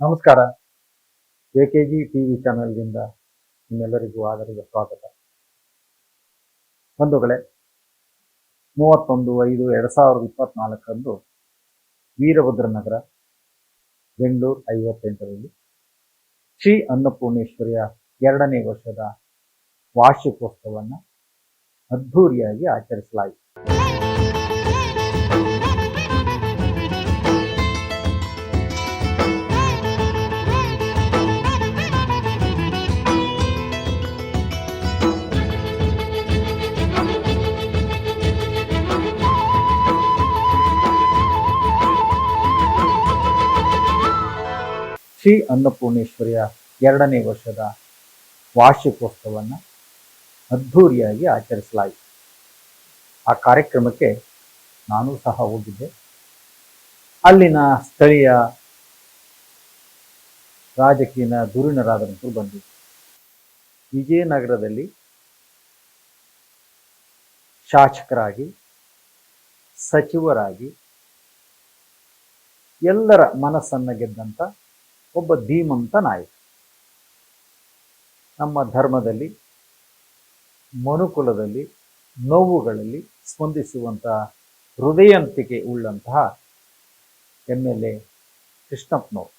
ನಮಸ್ಕಾರ. A K G T V ಚಾನೆಲ್ನಿಂದ ನಿಮ್ಮೆಲ್ಲರಿಗೂ ಆದರದ ಸ್ವಾಗತ. ಬಂಧುಗಳೇ, ಮೂವತ್ತೊಂದು ಐದು ಎರಡು ಸಾವಿರದ ಇಪ್ಪತ್ನಾಲ್ಕರಂದು ವೀರಭದ್ರನಗರ, ಬೆಂಗಳೂರು ಐವತ್ತೆಂಟರಲ್ಲಿ ಶ್ರೀ ಅನ್ನಪೂರ್ಣೇಶ್ವರಿಯ ಎರಡನೇ ವರ್ಷದ ವಾರ್ಷಿಕೋತ್ಸವವನ್ನು ಅದ್ಧೂರಿಯಾಗಿ ಆಚರಿಸಲಾಯಿತು. ಶ್ರೀ ಅನ್ನಪೂರ್ಣೇಶ್ವರಿಯ ಎರಡನೇ ವರ್ಷದ ವಾರ್ಷಿಕೋತ್ಸವವನ್ನು ಅದ್ಧೂರಿಯಾಗಿ ಆಚರಿಸಲಾಯಿತು. ಆ ಕಾರ್ಯಕ್ರಮಕ್ಕೆ ನಾನು ಸಹ ಹೋಗಿದ್ದೆ. ಅಲ್ಲಿನ ಸ್ಥಳೀಯ ರಾಜಕೀಯ ಧುರೀಣರಾದಂತರು ಬಂದಿದ್ದರು. ವಿಜಯನಗರದಲ್ಲಿ ಶಾಸಕರಾಗಿ, ಸಚಿವರಾಗಿ ಎಲ್ಲರ ಮನಸ್ಸನ್ನು ಗೆದ್ದಂಥ ಒಬ್ಬ ಧೀಮಂತ ನಾಯಕ ನಮ್ಮ ಧರ್ಮದಲ್ಲಿ ಮನುಕುಲದಲ್ಲಿ ನೋವುಗಳಲ್ಲಿ ಸ್ಪಂದಿಸುವಂತಹ ಹೃದಯಂತಿಕೆ ಉಳ್ಳಂತಹ ಎಂ ಎಲ್ ಎ ಕೃಷ್ಣಪ್ಪನವರು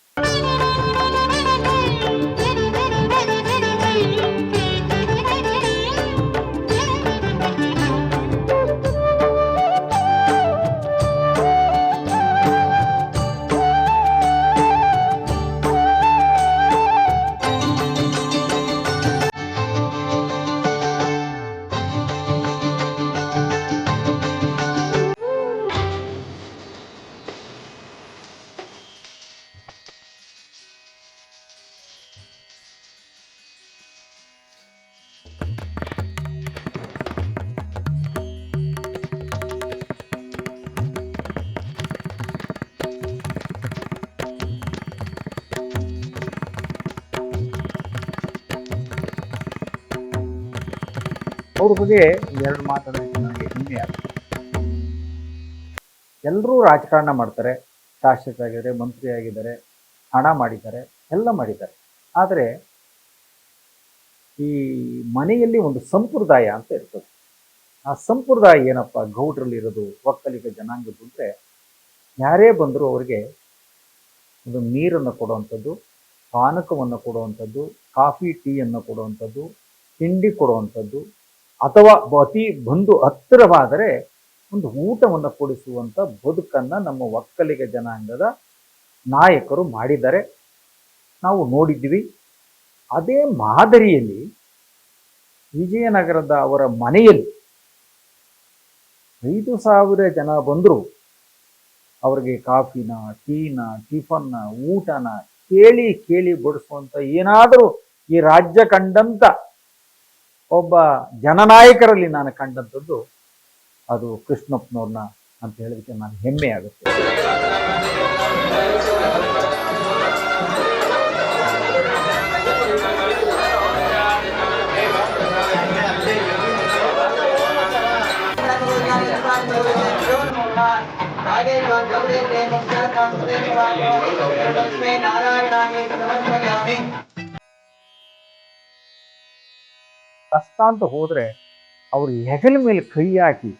ಅವ್ರ ಬಗ್ಗೆ ಎರಡು ಮಾತಾಡೋದು ನನಗೆ ಹೆಮ್ಮೆ ಎಲ್ಲರೂ ರಾಜಕಾರಣ ಮಾಡ್ತಾರೆ ಶಾಸಕರಾಗಿದ್ದಾರೆ ಮಂತ್ರಿ ಆಗಿದ್ದಾರೆ ಹಣ ಮಾಡಿದ್ದಾರೆ, ಎಲ್ಲ ಮಾಡಿದ್ದಾರೆ. ಆದರೆ ಈ ಮನೆಯಲ್ಲಿ ಒಂದು ಸಂಪ್ರದಾಯ ಅಂತ ಇರ್ತದೆ. ಆ ಸಂಪ್ರದಾಯ ಏನಪ್ಪ? ಗೌಡ್ರಲ್ಲಿರೋದು ಒಕ್ಕಲಿಗ ಜನಾಂಗದ್ದು ಅಂದರೆ ಯಾರೇ ಬಂದರೂ ಅವರಿಗೆ ಒಂದು ನೀರನ್ನು ಕೊಡುವಂಥದ್ದು, ಪಾನಕವನ್ನು ಕೊಡುವಂಥದ್ದು, ಕಾಫಿ ಟೀಯನ್ನು ಕೊಡುವಂಥದ್ದು, ತಿಂಡಿ ಕೊಡುವಂಥದ್ದು ಅಥವಾ ಅತಿ ಬಂಧು ಹತ್ತಿರವಾದರೆ ಒಂದು ಊಟವನ್ನು ಕೊಡಿಸುವಂಥ ಬದುಕನ್ನು ನಮ್ಮ ಒಕ್ಕಲಿಗ ಜನಾಂಗದ ನಾಯಕರು ಮಾಡಿದ್ದಾರೆ ನಾವು ನೋಡಿದ್ವಿ ಅದೇ ಮಾದರಿಯಲ್ಲಿ ವಿಜಯನಗರದ ಅವರ ಮನೆಯಲ್ಲಿ ಐದು ಸಾವಿರ ಜನ ಬಂದರು. ಅವರಿಗೆ ಕಾಫಿನ, ಟೀನ, ಟಿಫನ್ನ, ಊಟನ ಕೇಳಿ ಕೇಳಿ ಬಡಿಸುವಂಥ ಏನಾದರೂ ಈ ರಾಜ್ಯ ಕಂಡಂತ ಒಬ್ಬ ಜನನಾಯಕರಲ್ಲಿ ನಾನು ಕಂಡಂಥದ್ದು ಅದು ಕೃಷ್ಣಪ್ಪನವ್ರನ್ನ ಅಂತ ಹೇಳೋದಕ್ಕೆ ನಾನು ಹೆಮ್ಮೆ ಆಗುತ್ತೆ. ನಾರಾಯಣಾಮಿ ಕಷ್ಟ ಅಂತ ಹೋದರೆ ಅವ್ರ ಹೆಗಲ ಮೇಲೆ ಕೈ ಹಾಕಿ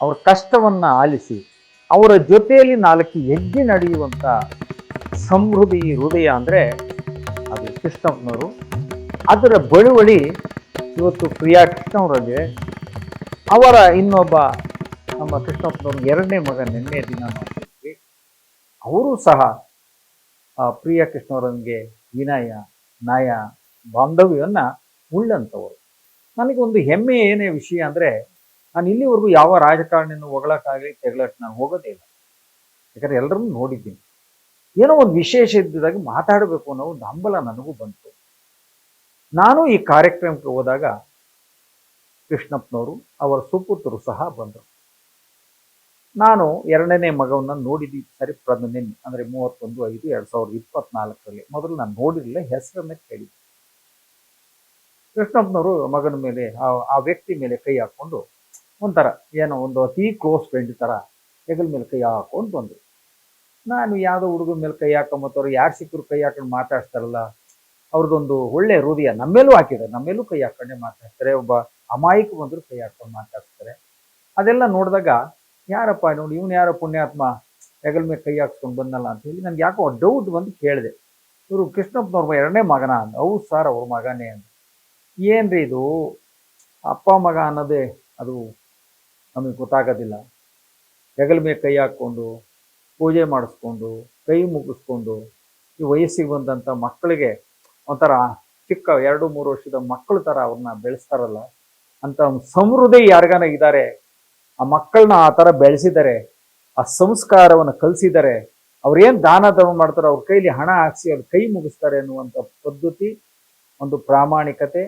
ಅವ್ರ ಕಷ್ಟವನ್ನು ಆಲಿಸಿ ಅವರ ಜೊತೆಯಲ್ಲಿ ನಾಲ್ಕು ಹೆಜ್ಜೆ ನಡೆಯುವಂಥ ಸಮೃದ್ಧಿ ಹೃದಯ ಅಂದರೆ ಅದು ಕೃಷ್ಣಪ್ಪನವರು ಅದರ ಬಳುವಳಿ ಇವತ್ತು ಪ್ರಿಯಾ ಕೃಷ್ಣವರಿಗೆ ಅವರ ಇನ್ನೊಬ್ಬ ನಮ್ಮ ಕೃಷ್ಣಪ್ಪನವ್ರ ಎರಡನೇ ಮಗ ನಿನ್ನೆ ದಿನ ನೋಡ್ತಿದ್ವಿ ಅವರು ಸಹ ಪ್ರಿಯಾ ಕೃಷ್ಣವರನಿಗೆ ವಿನಯ ನಯ ಬಾಂಧವ್ಯವನ್ನು ಉಳ್ಳಂಥವರು ನನಗೆ ಒಂದು ಹೆಮ್ಮೆ ಏನೇ ವಿಷಯ ಅಂದರೆ ನಾನು ಇಲ್ಲಿವರೆಗೂ ಯಾವ ರಾಜಕಾರಣಿಯನ್ನು ಹೊಗಳಕ್ಕಾಗಲಿ ತೆಗಳಕ್ಕೆ ನಾನು ಹೋಗೋದೇ ಇಲ್ಲ. ಯಾಕಂದರೆ ಎಲ್ಲರನ್ನೂ ನೋಡಿದ್ದೀನಿ. ಏನೋ ಒಂದು ವಿಶೇಷ ಇದ್ದಾಗ ಮಾತಾಡಬೇಕು ಅನ್ನೋ ಒಂದು ಹಂಬಲ ನನಗೂ ಬಂತು. ನಾನು ಈ ಕಾರ್ಯಕ್ರಮಕ್ಕೆ ಹೋದಾಗ ಕೃಷ್ಣಪ್ಪನವರು, ಅವರ ಸುಪುತ್ರರು ಸಹ ಬಂದರು. ನಾನು ಎರಡನೇ ಮಗವನ್ನ ನೋಡಿದ್ದು. ಸರಿ ಪ್ರದ ನಿನ್ನೆ ಅಂದರೆ ಮೂವತ್ತೊಂದು, ಐದು, ಎರಡು ಸಾವಿರದ ಇಪ್ಪತ್ನಾಲ್ಕರಲ್ಲಿ ಮೊದಲು ನಾನು ನೋಡಿರಲಿಲ್ಲ, ಹೆಸರನ್ನ ಕೇಳಿದ್ದೆ. ಕೃಷ್ಣಪ್ಪನವರು ಮಗನ ಮೇಲೆ, ಆ ವ್ಯಕ್ತಿ ಮೇಲೆ ಕೈ ಹಾಕ್ಕೊಂಡು ಒಂಥರ ಏನೋ ಒಂದು ಅತಿ ಕ್ಲೋಸ್ ಫ್ರೆಂಡ್ ಥರ ಹೆಗಲ ಮೇಲೆ ಕೈ ಹಾಕೊಂಡು ಬಂದರು. ನಾನು ಯಾವುದೋ ಹುಡುಗನ ಮೇಲೆ ಕೈ ಹಾಕೊಂಬತ್ತವ್ರು ಯಾರು ಸಿಕ್ಕರು ಕೈ ಹಾಕೊಂಡು ಮಾತಾಡ್ತಾರಲ್ಲ ಅವ್ರದ್ದೊಂದು ಒಳ್ಳೆ ಹೃದಯ ನಮ್ಮೇಲೂ ಹಾಕಿದ್ದಾರೆ ನಮ್ಮೇಲೂ ಕೈ ಹಾಕೊಂಡೇ ಮಾತಾಡ್ತಾರೆ ಒಬ್ಬ ಅಮಾಯಕ ಬಂದ್ರು ಕೈ ಹಾಕೊಂಡು ಮಾತಾಡ್ತಾರೆ ಅದೆಲ್ಲ ನೋಡಿದಾಗ, ಯಾರಪ್ಪ ನೋಡಿ, ಇವನು ಯಾರೋ ಪುಣ್ಯಾತ್ಮ, ಹೆಗಲ ಮೇಲೆ ಕೈ ಹಾಕ್ಸ್ಕೊಂಡು ಬಂದಲ್ಲ ಅಂತ ಹೇಳಿ ನನ್ಗೆ ಯಾಕೋ ಡೌಟ್ ಬಂದು ಕೇಳಿದೆ. ಇವರು ಕೃಷ್ಣಪ್ಪನವ್ರ ಎರಡನೇ ಮಗನ ಹೌದು ಸರ್ ಅವ್ರ ಮಗನೇ ಅಂತ ಏನ್ರಿ ಇದು? ಅಪ್ಪ ಮಗ ಅನ್ನೋದೇ ಅದು ನಮಗೆ ಗೊತ್ತಾಗೋದಿಲ್ಲ. ಹೆಗಲ ಮೇಲೆ ಕೈ ಹಾಕ್ಕೊಂಡು, ಪೂಜೆ ಮಾಡಿಸ್ಕೊಂಡು, ಕೈ ಮುಗಿಸ್ಕೊಂಡು, ಈ ವಯಸ್ಸಿಗೆ ಬಂದಂಥ ಮಕ್ಕಳಿಗೆ ಒಂಥರ ಚಿಕ್ಕ ಎರಡು, ಮೂರು ವರ್ಷದ ಮಕ್ಕಳ ಥರ ಅವ್ರನ್ನ ಬೆಳೆಸ್ತಾರಲ್ಲ ಅಂತ ಸಮೃದ್ಧಿ ಯಾರಿಗಾನ ಇದ್ದಾರೆ, ಆ ಮಕ್ಕಳನ್ನ ಆ ಥರ ಬೆಳೆಸಿದ್ದಾರೆ ಆ ಸಂಸ್ಕಾರವನ್ನು ಕಲಿಸಿದ್ದಾರೆ ಅವ್ರೇನು ದಾನ ಧರ್ಮ ಮಾಡ್ತಾರೋ ಅವ್ರ ಕೈಲಿ ಹಣ ಹಾಕ್ಸಿ ಅವ್ರ ಕೈ ಮುಗಿಸ್ತಾರೆ ಅನ್ನುವಂಥ ಪದ್ಧತಿ ಒಂದು ಪ್ರಾಮಾಣಿಕತೆ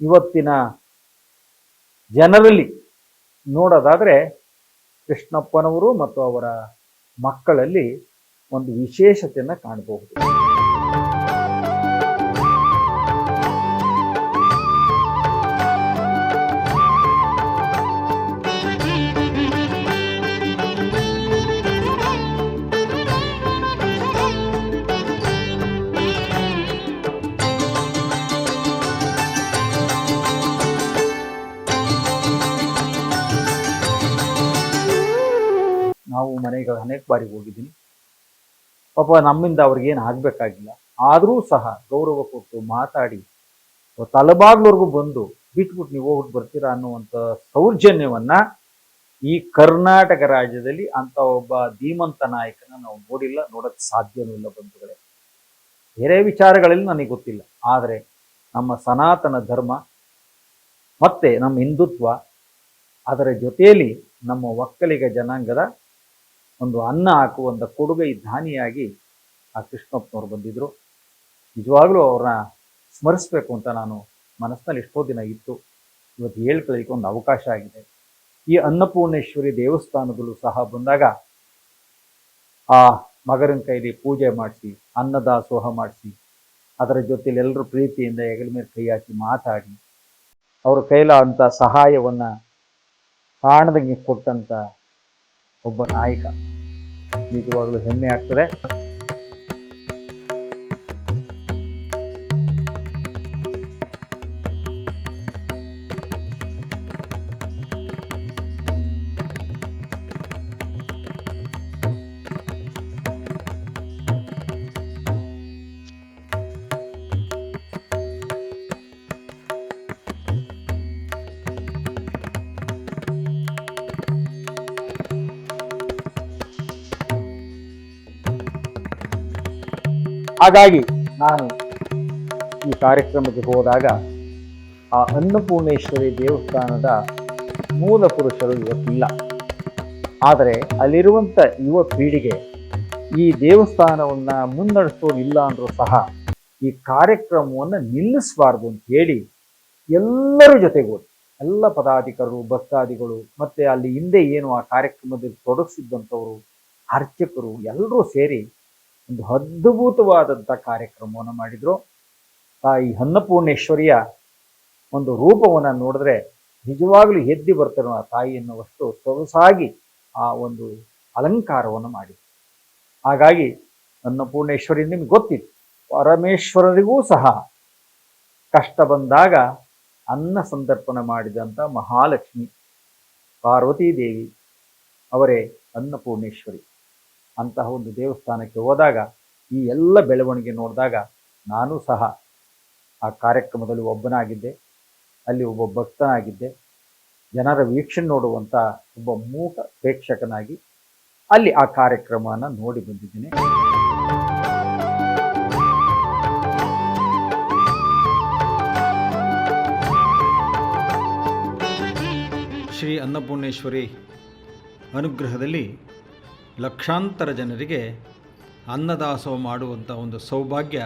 ಇವತ್ತಿನ ಜನರಲ್ಲಿ ನೋಡೋದಾದರೆ ಕೃಷ್ಣಪ್ಪನವರು ಮತ್ತು ಅವರ ಮಕ್ಕಳಲ್ಲಿ ಒಂದು ವಿಶೇಷತೆಯನ್ನು ಕಾಣಬಹುದು. ಅನೇಕ ಬಾರಿ ಹೋಗಿದ್ದೀನಿ. ಪಾಪ ನಮ್ಮಿಂದ ಅವ್ರಿಗೇನು ಆಗಬೇಕಾಗಿಲ್ಲ. ಆದರೂ ಸಹ ಗೌರವ ಕೊಟ್ಟು ಮಾತಾಡಿ ತಲಬಾಗ್ಲವರೆಗೂ ಬಂದು ಬಿಟ್ಬಿಟ್ಟು ನೀವು ಹೋಗ್ಬಿಟ್ಟು ಬರ್ತೀರಾ ಅನ್ನುವಂಥ ಸೌಜನ್ಯವನ್ನ ಈ ಕರ್ನಾಟಕ ರಾಜ್ಯದಲ್ಲಿ ಅಂತ ಒಬ್ಬ ಧೀಮಂತ ನಾಯಕನ ನಾವು ನೋಡಿಲ್ಲ ನೋಡೋಕ್ಕೆ ಸಾಧ್ಯವೂ ಇಲ್ಲ ಬಂಧುಗಳೇ. ಬೇರೆ ವಿಚಾರಗಳಲ್ಲಿ ನನಗೆ ಗೊತ್ತಿಲ್ಲ. ಆದರೆ ನಮ್ಮ ಸನಾತನ ಧರ್ಮ ಮತ್ತೆ ನಮ್ಮ ಹಿಂದುತ್ವ ಅದರ ಜೊತೆಯಲ್ಲಿ ನಮ್ಮ ಒಕ್ಕಲಿಗ ಜನಾಂಗದ ಒಂದು ಅನ್ನ ಹಾಕುವಂಥ ಕೊಡುಗೈ ದಾನಿಯಾಗಿ ಆ ಕೃಷ್ಣಪ್ಪನವ್ರು ಬಂದಿದ್ರು. ನಿಜವಾಗ್ಲೂ ಅವ್ರನ್ನ ಸ್ಮರಿಸ್ಬೇಕು ಅಂತ ನಾನು ಮನಸ್ಸಿನಲ್ಲಿ ಎಷ್ಟೋ ದಿನ ಇತ್ತು. ಇವತ್ತು ಹೇಳ್ಕೊಳ್ಳಿಕ್ಕೆ ಒಂದು ಅವಕಾಶ ಆಗಿದೆ. ಈ ಅನ್ನಪೂರ್ಣೇಶ್ವರಿ ದೇವಸ್ಥಾನದಲ್ಲೂ ಸಹ ಬಂದಾಗ ಆ ಮಗರನ ಕೈಲಿ ಪೂಜೆ ಮಾಡಿಸಿ, ಅನ್ನದಾಸೋಹ ಮಾಡಿಸಿ, ಅದರ ಜೊತೆಲಿ ಎಲ್ಲರೂ ಪ್ರೀತಿಯಿಂದ ಹೆಗಲ ಮೇಲೆ ಕೈ ಹಾಕಿ ಮಾತಾಡಿ, ಅವ್ರ ಅಂತ ಸಹಾಯವನ್ನ ಕಾಣದಂಗೆ ಕೊಟ್ಟಂತ ಒಬ್ಬ ನಾಯಕ. ನಿಜವಾಗ್ಲೂ ಹೆಮ್ಮೆ ಆಗ್ತದೆ ಹಾಗಾಗಿ ನಾನು ಈ ಕಾರ್ಯಕ್ರಮಕ್ಕೆ ಹೋದಾಗ ಆ ಅನ್ನಪೂರ್ಣೇಶ್ವರಿ ದೇವಸ್ಥಾನದ ಮೂಲ ಪುರುಷರು ಇವತ್ತಿಲ್ಲ. ಆದರೆ ಅಲ್ಲಿರುವಂಥ ಯುವ ಪೀಳಿಗೆ ಈ ದೇವಸ್ಥಾನವನ್ನು ಮುನ್ನಡೆಸೋದಿಲ್ಲ ಅಂದರೂ ಸಹ ಈ ಕಾರ್ಯಕ್ರಮವನ್ನು ನಿಲ್ಲಿಸಬಾರ್ದು ಅಂತ ಹೇಳಿ ಎಲ್ಲರ ಜೊತೆಗೂಡಿ ಎಲ್ಲ ಪದಾಧಿಕಾರರು ಭಕ್ತಾದಿಗಳು ಮತ್ತು ಅಲ್ಲಿ ಹಿಂದೆ ಏನು ಆ ಕಾರ್ಯಕ್ರಮದಲ್ಲಿ ತೊಡಗಿಸಿದ್ದಂಥವರು ಅರ್ಚಕರು ಎಲ್ಲರೂ ಸೇರಿ ಒಂದು ಅದ್ಭುತವಾದಂಥ ಕಾರ್ಯಕ್ರಮವನ್ನು ಮಾಡಿದ್ರು. ತಾಯಿ ಅನ್ನಪೂರ್ಣೇಶ್ವರಿಯ ಒಂದು ರೂಪವನ್ನು ನೋಡಿದ್ರೆ ನಿಜವಾಗಲೂ ಎದ್ದಿ ಬರ್ತಾರೆ ಆ ತಾಯಿ ಎನ್ನುವಷ್ಟು ಸೊಗಸಾಗಿ ಆ ಒಂದು ಅಲಂಕಾರವನ್ನು ಮಾಡಿ ಹಾಗಾಗಿ ಅನ್ನಪೂರ್ಣೇಶ್ವರಿ ನಿಮ್ಗೆ ಗೊತ್ತಿತ್ತು, ಪರಮೇಶ್ವರರಿಗೂ ಸಹ ಕಷ್ಟ ಬಂದಾಗ ಅನ್ನ ಸಂದರ್ಪಣೆ ಮಾಡಿದಂಥ ಮಹಾಲಕ್ಷ್ಮಿ ಪಾರ್ವತೀ ದೇವಿ ಅವರೇ ಅನ್ನಪೂರ್ಣೇಶ್ವರಿ. ಅಂತಹ ಒಂದು ದೇವಸ್ಥಾನಕ್ಕೆ ಹೋದಾಗ, ಈ ಎಲ್ಲ ಬೆಳವಣಿಗೆ ನೋಡಿದಾಗ ನಾನು ಸಹ ಆ ಕಾರ್ಯಕ್ರಮದಲ್ಲಿ ಒಬ್ಬನಾಗಿದ್ದೆ. ಅಲ್ಲಿ ಒಬ್ಬ ಭಕ್ತನಾಗಿದ್ದೆ. ಜನರ ವೀಕ್ಷಣೆ ನೋಡುವಂಥ ಒಬ್ಬ ಮೂಕ ಪ್ರೇಕ್ಷಕನಾಗಿ ಅಲ್ಲಿ ಆ ಕಾರ್ಯಕ್ರಮವನ್ನು ನೋಡಿ ಬಂದಿದ್ದೀನಿ. ಶ್ರೀ ಅನ್ನಪೂರ್ಣೇಶ್ವರಿ ಅನುಗ್ರಹದಲ್ಲಿ ಲಕ್ಷಾಂತರ ಜನರಿಗೆ ಅನ್ನದಾಸೋಹ ಮಾಡುವಂಥ ಒಂದು ಸೌಭಾಗ್ಯ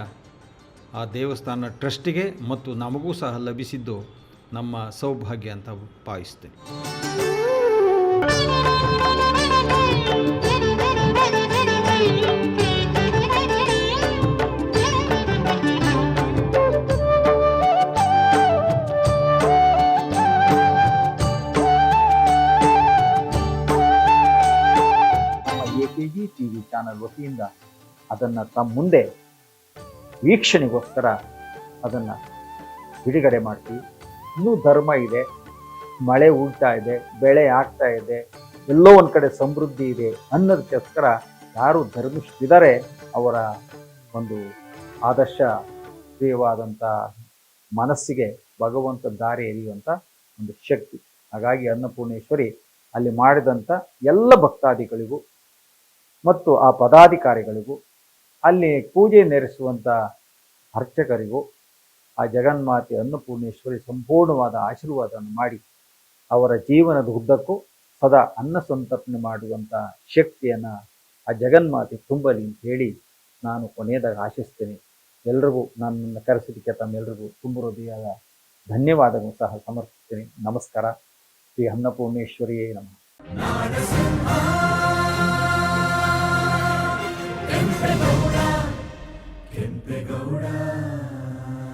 ಆ ದೇವಸ್ಥಾನ ಟ್ರಸ್ಟಿಗೆ ಮತ್ತು ನಮಗೂ ಸಹ ಲಭಿಸಿದ್ದು ನಮ್ಮ ಸೌಭಾಗ್ಯ ಅಂತ ಭಾವಿಸ್ತೇನೆ ಅದನ್ನು ತಮ್ಮ ಮುಂದೆ ವೀಕ್ಷಣೆಗೋಸ್ಕರ ಅದನ್ನು ಬಿಡುಗಡೆ ಮಾಡ್ತೀವಿ. ಇನ್ನೂ ಧರ್ಮ ಇದೆ, ಮಳೆ ಉಳ್ತಾ ಇದೆ, ಬೆಳೆ ಆಗ್ತಾ ಇದೆ, ಎಲ್ಲೋ ಒಂದು ಕಡೆ ಸಮೃದ್ಧಿ ಇದೆ ಅನ್ನೋದಕ್ಕೋಸ್ಕರ ಯಾರು ಧರ್ಮಿಸ್ತಿದ್ದಾರೆ ಅವರ ಒಂದು ಆದರ್ಶ ಪ್ರಿಯವಾದಂಥ ಮನಸ್ಸಿಗೆ ಭಗವಂತ ದಾರಿ ಎರೆಯುವಂಥ ಒಂದು ಶಕ್ತಿ. ಹಾಗಾಗಿ ಅನ್ನಪೂರ್ಣೇಶ್ವರಿ ಅಲ್ಲಿ ಮಾಡಿದಂಥ ಎಲ್ಲ ಭಕ್ತಾದಿಗಳಿಗೂ ಮತ್ತು ಆ ಪದಾಧಿಕಾರಿಗಳಿಗೂ ಅಲ್ಲಿ ಪೂಜೆ ನೆರೆಸುವಂಥ ಅರ್ಚಕರಿಗೂ ಆ ಜಗನ್ಮಾತೆ ಅನ್ನಪೂರ್ಣೇಶ್ವರಿ ಸಂಪೂರ್ಣವಾದ ಆಶೀರ್ವಾದವನ್ನು ಮಾಡಿ ಅವರ ಜೀವನದ ಉದ್ದಕ್ಕೂ ಸದಾ ಅನ್ನ ಸಂತರ್ಪಣೆ ಮಾಡುವಂಥ ಶಕ್ತಿಯನ್ನು ಆ ಜಗನ್ಮಾತೆ ತುಂಬಲಿ ಅಂತ ಹೇಳಿ ನಾನು ಕೊನೆಯದಾಗ ಆಶಿಸ್ತೇನೆ. ಎಲ್ರಿಗೂ ನನ್ನನ್ನು ಕರೆಸಿದ್ದಕ್ಕೆ ತಮ್ಮೆಲ್ಲರಿಗೂ ತುಂಬ ಹೃದಯದ ಧನ್ಯವಾದಗಳು ಸಹ ಸಮರ್ಪಿಸ್ತೇನೆ. ನಮಸ್ಕಾರ. ಶ್ರೀ ಅನ್ನಪೂರ್ಣೇಶ್ವರಿಯೇ ನಮಃ. ಕೆಂಪೇಗೌಡ